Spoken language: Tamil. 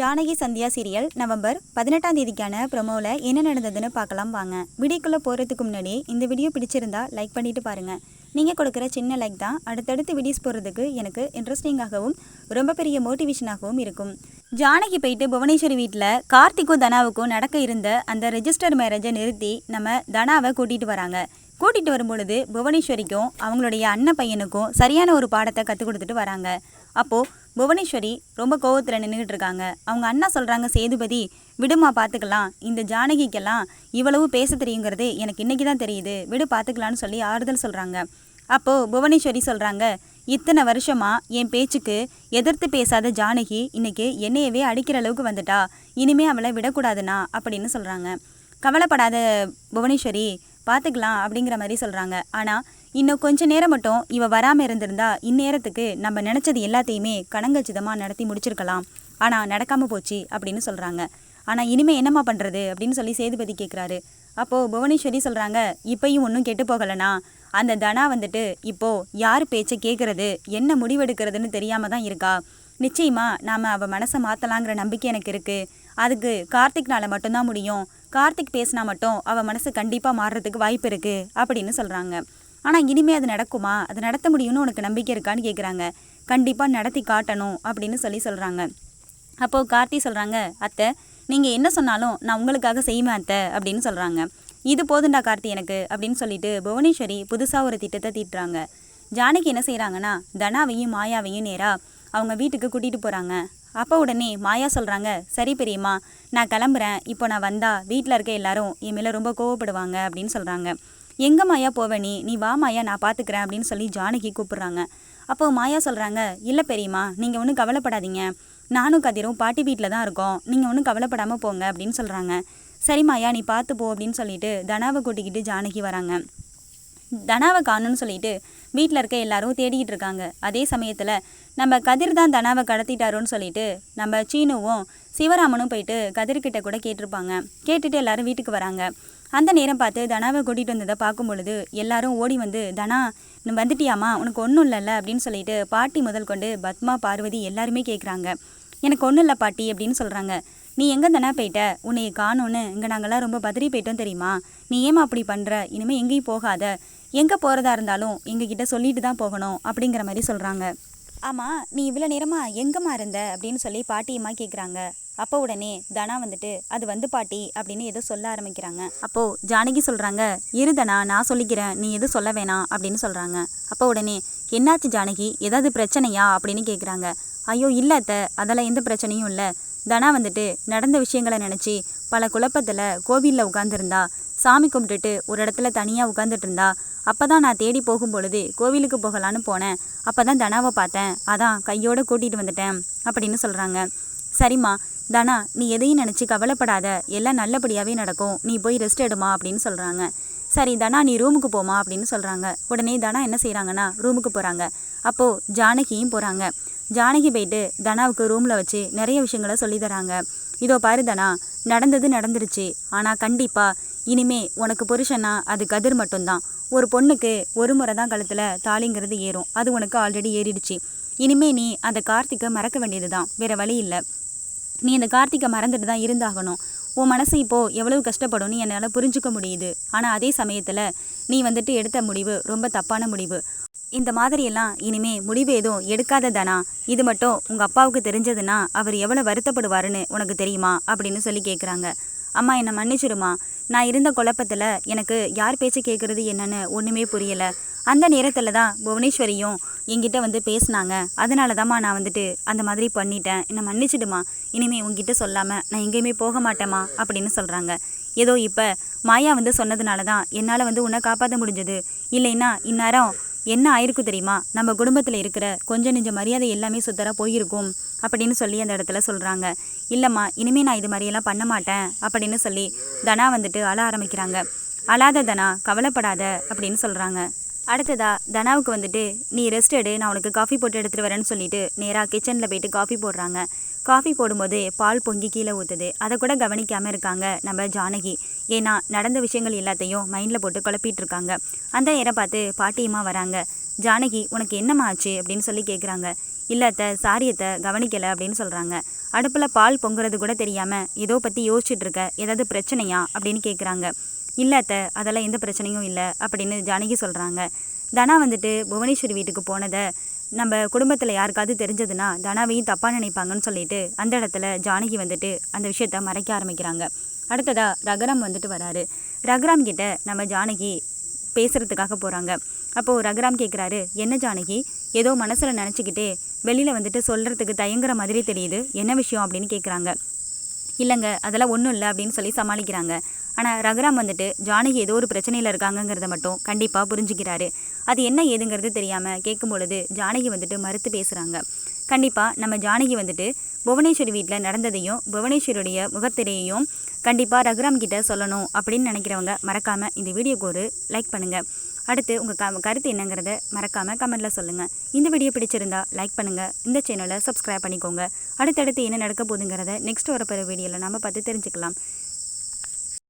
ஜானகி சந்தியா சீரியல் நவம்பர் பதினெட்டாம் தேதிக்கான ப்ரொமோவில் என்ன நடந்ததுன்னு பார்க்கலாம் வாங்க. வீடியோக்குள்ளே போகிறதுக்கு முன்னாடி இந்த வீடியோ பிடிச்சிருந்தா லைக் பண்ணிட்டு பாருங்கள் நீங்கள் கொடுக்குற சின்ன லைக் தான் அடுத்தடுத்து வீடியோஸ் போடுறதுக்கு எனக்கு இன்ட்ரெஸ்டிங்காகவும் ரொம்ப பெரிய மோட்டிவேஷனாகவும் இருக்கும். ஜானகி போயிட்டு புவனேஸ்வரி வீட்டில் கார்த்திக்கும் தனாவுக்கும் நடக்க இருந்த அந்த ரெஜிஸ்டர் மேரேஜை நிறுத்தி நம்ம தனாவை கூட்டிகிட்டு வராங்க. கூட்டிகிட்டு வரும்பொழுது புவனேஸ்வரிக்கும் அவங்களுடைய அண்ணன் பையனுக்கும் சரியான ஒரு பாடத்தை கற்றுக் கொடுத்துட்டு வராங்க. அப்போது புவனேஸ்வரி ரொம்ப கோவத்தில் நின்றுக்கிட்டு இருக்காங்க அவங்க அண்ணா சொல்கிறாங்க சேதுபதி விடுமா பார்த்துக்கலாம் இந்த ஜானகிக்கெல்லாம் இவ்வளவு பேச தெரியுங்கிறது எனக்கு இன்றைக்கி தான் தெரியுது. விடு பார்த்துக்கலான்னு சொல்லி ஆறுதல் சொல்கிறாங்க அப்போது புவனேஸ்வரி சொல்கிறாங்க இத்தனை வருஷமாக என் பேச்சுக்கு எதிர்த்து பேசாத ஜானகி இன்னைக்கு என்னையவே அடிக்கிற அளவுக்கு வந்துட்டா. இனிமே அவளை விடக்கூடாதுண்ணா அப்படின்னு சொல்கிறாங்க கவலைப்படாத புவனேஸ்வரி பார்த்துக்கலாம் அப்படிங்கிற மாதிரி சொல்கிறாங்க ஆனால் இன்னும் கொஞ்ச நேரம் மட்டும் இவ வராமல் இருந்திருந்தா இந்நேரத்துக்கு நம்ம நினச்சது எல்லாத்தையுமே கணங்கச்சிதமாக நடத்தி முடிச்சிருக்கலாம். ஆனால் நடக்காமல் போச்சு அப்படின்னு சொல்கிறாங்க ஆனால் இனிமேல் என்னம்மா பண்ணுறது அப்படின்னு சொல்லி சேதுபதி கேட்குறாரு அப்போது புவனேஸ்வரி சொல்கிறாங்க இப்பையும் ஒன்றும் கெட்டு போகலனா? அந்த தனா வந்துட்டு இப்போது யார் பேச்சை கேட்குறது என்ன முடிவெடுக்கிறதுன்னு தெரியாமல் தான் இருக்கா? நிச்சயமாக நாம் அவள் மனசை மாற்றலாங்கிற நம்பிக்கை எனக்கு இருக்குது அதுக்கு கார்த்திக்னால் மட்டும்தான் முடியும். கார்த்திக் பேசினா மட்டும் அவள் மனசு கண்டிப்பாக மாறுறதுக்கு வாய்ப்பு இருக்குது அப்படின்னு சொல்கிறாங்க ஆனால் இனிமேல் அது நடக்குமா? அது நடத்த முடியும்னு உனக்கு நம்பிக்கை இருக்கான்னு கேட்குறாங்க கண்டிப்பாக நடத்தி காட்டணும் அப்படின்னு சொல்லி சொல்கிறாங்க அப்போது கார்த்தி சொல்கிறாங்க அத்தை நீங்கள் என்ன சொன்னாலும் நான் உங்களுக்காக செய்வேன் அத்தை அப்படின்னு சொல்கிறாங்க இது போதுண்டா கார்த்தி எனக்கு அப்படின்னு சொல்லிட்டு புவனேஸ்வரி புதுசாக ஒரு திட்டத்தை தீட்டுறாங்க. ஜானகி என்ன செய்கிறாங்கன்னா தனாவையும் மாயாவையும் நேராக அவங்க வீட்டுக்கு கூட்டிகிட்டு போகிறாங்க அப்போ உடனே மாயா சொல்கிறாங்க சரி பெரியம்மா நான் கிளம்புறேன். இப்போ நான் வந்தால் வீட்டில் இருக்க எல்லாரும் என் மேலே ரொம்ப கோவப்படுவாங்க அப்படின்னு சொல்கிறாங்க எங்கே மாயா போவ நீ? நீ வா மாயா நான் பார்த்துக்கிறேன் அப்படின்னு சொல்லி ஜானகி கூப்பிட்றாங்க. அப்போது மாயா சொல்கிறாங்க இல்லை பெரியம்மா நீங்கள் ஒன்றும் கவலைப்படாதீங்க. நானும் கதிரும் பாட்டி வீட்டில் தான் இருக்கோம். நீங்கள் ஒன்றும் கவலைப்படாமல் போங்க அப்படின்னு சொல்கிறாங்க சரிம்மாயா நீ பார்த்து போ அப்படின்னு சொல்லிட்டு தனாவை கூட்டிக்கிட்டு ஜானகி வராங்க. தனாவை காணும்னு சொல்லிட்டு வீட்டில் இருக்க எல்லாரும் தேடிக்கிட்டு இருக்காங்க. அதே சமயத்தில் நம்ம கதிர் தான் தனாவை கடத்திட்டாரோன்னு சொல்லிட்டு நம்ம சீனுவும் சிவராமனும் போயிட்டு கதிர்கிட்ட கூட கேட்டிருப்பாங்க. கேட்டுட்டு எல்லாரும் வீட்டுக்கு வராங்க. அந்த நேரம் பார்த்து தனாவை கூட்டிகிட்டு வந்ததை பார்க்கும் பொழுது எல்லாரும் ஓடி வந்து தனா நீ வந்துட்டியாமா உனக்கு ஒன்றும் இல்லைல்ல? அப்படின்னு சொல்லிட்டு பாட்டி முதல் கொண்டு பத்மா பார்வதி எல்லாருமே கேட்குறாங்க எனக்கு ஒன்றும் இல்லை பாட்டி அப்படின்னு சொல்கிறாங்க நீ எங்கே தானே போயிட்ட? உன்னை காணோன்னு இங்கே நாங்கள்லாம் ரொம்ப பதறி போயிட்டோம் தெரியுமா? நீ ஏமா அப்படி பண்ணுற இனிமேல் எங்கேயும் போகாத. எங்கே போகிறதா இருந்தாலும் எங்ககிட்ட சொல்லிட்டு தான் போகணும் அப்படிங்கிற மாதிரி சொல்கிறாங்க ஆமாம் நீ இவ்வளோ நேரமாக எங்கம்மா இருந்த? அப்படின்னு சொல்லி பாட்டியம்மா கேட்குறாங்க அப்போ உடனே தனா வந்துட்டு அது வந்து பாட்டி அப்படின்னு ஏதோ சொல்ல ஆரம்பிக்கிறாங்க. அப்போது ஜானகி சொல்கிறாங்க இரு தனா நான் சொல்லிக்கிறேன். நீ எதுவும் சொல்ல வேணாம் அப்படின்னு சொல்கிறாங்க அப்போ உடனே என்னாச்சு ஜானகி? ஏதாவது பிரச்சனையா? அப்படின்னு கேட்குறாங்க ஐயோ இல்லை அத்தை. அதெல்லாம் எந்த பிரச்சனையும் இல்லை. தனா வந்துட்டு நடந்த விஷயங்களை நினச்சி பல குழப்பத்தில் கோவிலில் உட்காந்துருந்தா சாமி கும்பிட்டுட்டு ஒரு இடத்துல தனியாக உட்காந்துட்டு இருந்தா அப்போ தான் நான் தேடி போகும் பொழுது கோவிலுக்கு போகலான்னு போனேன். அப்போ தான் தனாவை பார்த்தேன். அதான் கையோடு கூட்டிகிட்டு வந்துட்டேன் அப்படின்னு சொல்கிறாங்க சரிம்மா தனா நீ எதையும் நினச்சி கவலைப்படாத. எல்லாம் நல்லபடியாகவே நடக்கும். நீ போய் ரெஸ்ட் எடுமா அப்படின்னு சொல்கிறாங்க சரி தனா நீ ரூமுக்கு போமா அப்படின்னு சொல்கிறாங்க உடனே தனா என்ன செய்கிறாங்கன்னா ரூமுக்கு போகிறாங்க அப்போது ஜானகியும் போகிறாங்க ஜானகி போயிட்டு தனாவுக்கு ரூமில் வச்சு நிறைய விஷயங்களை சொல்லி தராங்க. இதோ பாரு தனா நடந்தது நடந்துருச்சு. ஆனால் கண்டிப்பாக இனிமே உனக்கு புருஷனா அது கதிர் மட்டும்தான். ஒரு பொண்ணுக்கு ஒரு முறை தான் கழுத்தில் தாலிங்கிறது ஏறும். அது உனக்கு ஆல்ரெடி ஏறிடுச்சு. இனிமே நீ அந்த கார்த்திகை மறக்க வேண்டியது தான் வேறு வழி இல்லை. நீ அந்த கார்த்திகை மறந்துட்டு தான் இருந்தாகணும். உன் மனசு இப்போது எவ்வளவு கஷ்டப்படும்னு என்னால் புரிஞ்சுக்க முடியுது. ஆனால் அதே சமயத்தில் நீ வந்துட்டு எடுத்த முடிவு ரொம்ப தப்பான முடிவு. இந்த மாதிரியெல்லாம் இனிமே முடிவு எதுவும் எடுக்காததானா? இது மட்டும் உங்கள் அப்பாவுக்கு தெரிஞ்சதுன்னா அவர் எவ்வளோ வருத்தப்படுவாருன்னு உனக்கு தெரியுமா? அப்படின்னு சொல்லி கேட்குறாங்க அம்மா என்னை மன்னிச்சிருமா. நான் இருந்த குழப்பத்தில் எனக்கு யார் பேச்சு கேட்குறது என்னன்னு ஒன்றுமே புரியலை. அந்த நேரத்தில் தான் புவனேஸ்வரியும் என்கிட்ட வந்து பேசினாங்க. அதனால தாம்மா நான் வந்துட்டு அந்த மாதிரி பண்ணிட்டேன். என்னை மன்னிச்சிடுமா. இனிமே உங்ககிட்ட சொல்லாமல் நான் எங்கேயுமே போக மாட்டேம்மா அப்படின்னு சொல்கிறாங்க ஏதோ இப்போ மாயா வந்து சொன்னதுனால தான் என்னால் வந்து உன்னை காப்பாற்ற முடிஞ்சது. இல்லைன்னா இந்நேரம் என்ன ஆயிருக்கும் தெரியுமா? நம்ம குடும்பத்தில் இருக்கிற கொஞ்சம் நெஞ்ச மரியாதை எல்லாமே சுத்தராக போயிருக்கும் அப்படின்னு சொல்லி அந்த இடத்துல சொல்கிறாங்க இல்லைம்மா இனிமேல் நான் இது மாதிரியெல்லாம் பண்ண மாட்டேன் அப்படின்னு சொல்லி தனா வந்துட்டு அழ ஆரம்பிக்கிறாங்க. அழாத தனா கவலைப்படாத அப்படின்னு சொல்கிறாங்க அடுத்ததா தனாவுக்கு வந்துட்டு நீ ரெஸ்ட் எடு நான் உனக்கு காஃபி போட்டு எடுத்துகிட்டு வரேன்னு சொல்லிட்டு நேராக கிச்சனில் போயிட்டு காஃபி போடுறாங்க. காஃபி போடும்போது பால் பொங்கி கீழே ஊற்றுது அதை கூட கவனிக்காமல் இருக்காங்க நம்ம ஜானகி. ஏன்னா நடந்த விஷயங்கள் எல்லாத்தையும் மைண்டில் போட்டு குழப்பிட்டு இருக்காங்க. அந்த நேரம் பார்த்து பாட்டியமாக வராங்க. ஜானகி உனக்கு என்னம்மா ஆச்சு? அப்படின்னு சொல்லி கேட்குறாங்க இல்லாத்த சாரியத்தை கவனிக்கலை அப்படின்னு சொல்கிறாங்க அடுப்பில் பால் பொங்குறது கூட தெரியாமல் ஏதோ பற்றி யோசிச்சுட்டு இருக்க ஏதாவது பிரச்சனையா அப்படின்னு கேட்குறாங்க இல்லாத்த அதெல்லாம் எந்த பிரச்சனையும் இல்லை அப்படின்னு ஜானகி சொல்கிறாங்க தனா வந்துட்டு புவனேஸ்வரி வீட்டுக்கு போனதை நம்ம குடும்பத்தில் யாருக்காவது தெரிஞ்சதுன்னா தனாவையும் தப்பாக நினைப்பாங்கன்னு சொல்லிட்டு அந்த இடத்துல ஜானகி வந்துட்டு அந்த விஷயத்த மறைக்க ஆரம்பிக்கிறாங்க. அடுத்ததாக ரகுராம் வந்துட்டு வராரு. ரகுராம் கிட்ட நம்ம ஜானகி பேசுகிறதுக்காக போகிறாங்க அப்போது ரகுராம் கேட்குறாரு என்ன ஜானகி? ஏதோ மனசில் நினச்சிக்கிட்டே வெளியில் வந்துட்டு சொல்கிறதுக்கு தயங்குற மாதிரி தெரியுது. என்ன விஷயம் அப்படின்னு கேட்குறாங்க இல்லைங்க அதெல்லாம் ஒன்றும் இல்லை அப்படின்னு சொல்லி சமாளிக்கிறாங்க. ஆனால் ரகுராம் வந்துட்டு ஜானகி ஏதோ ஒரு பிரச்சனையில் இருக்காங்கங்கிறத மட்டும் கண்டிப்பாக புரிஞ்சுக்கிறாரு. அது என்ன ஏதுங்கிறது தெரியாமல் கேட்கும் பொழுது ஜானகி வந்துட்டு மறுத்து பேசுகிறாங்க கண்டிப்பாக நம்ம ஜானகி வந்துட்டு புவனேஸ்வரி வீட்டில் நடந்ததையும் புவனேஸ்வரியுடைய முகத்திரையையும் கண்டிப்பாக ரகுராம் கிட்ட சொல்லணும் அப்படின்னு நினைக்கிறவங்க மறக்காமல் இந்த வீடியோக்கு ஒரு லைக் பண்ணுங்கள் அடுத்து உங்கள் க கருத்து என்னங்கிறத மறக்காமல் கமெண்ட்டில் சொல்லுங்கள் இந்த வீடியோ பிடிச்சிருந்தா லைக் பண்ணுங்கள் இந்த சேனலை சப்ஸ்கிரைப் பண்ணிக்கோங்க. அடுத்தடுத்து என்ன நடக்க போகுதுங்கிறத நெக்ஸ்ட் வரப்போகிற வீடியோவில் நம்ம பார்த்து தெரிஞ்சுக்கலாம்.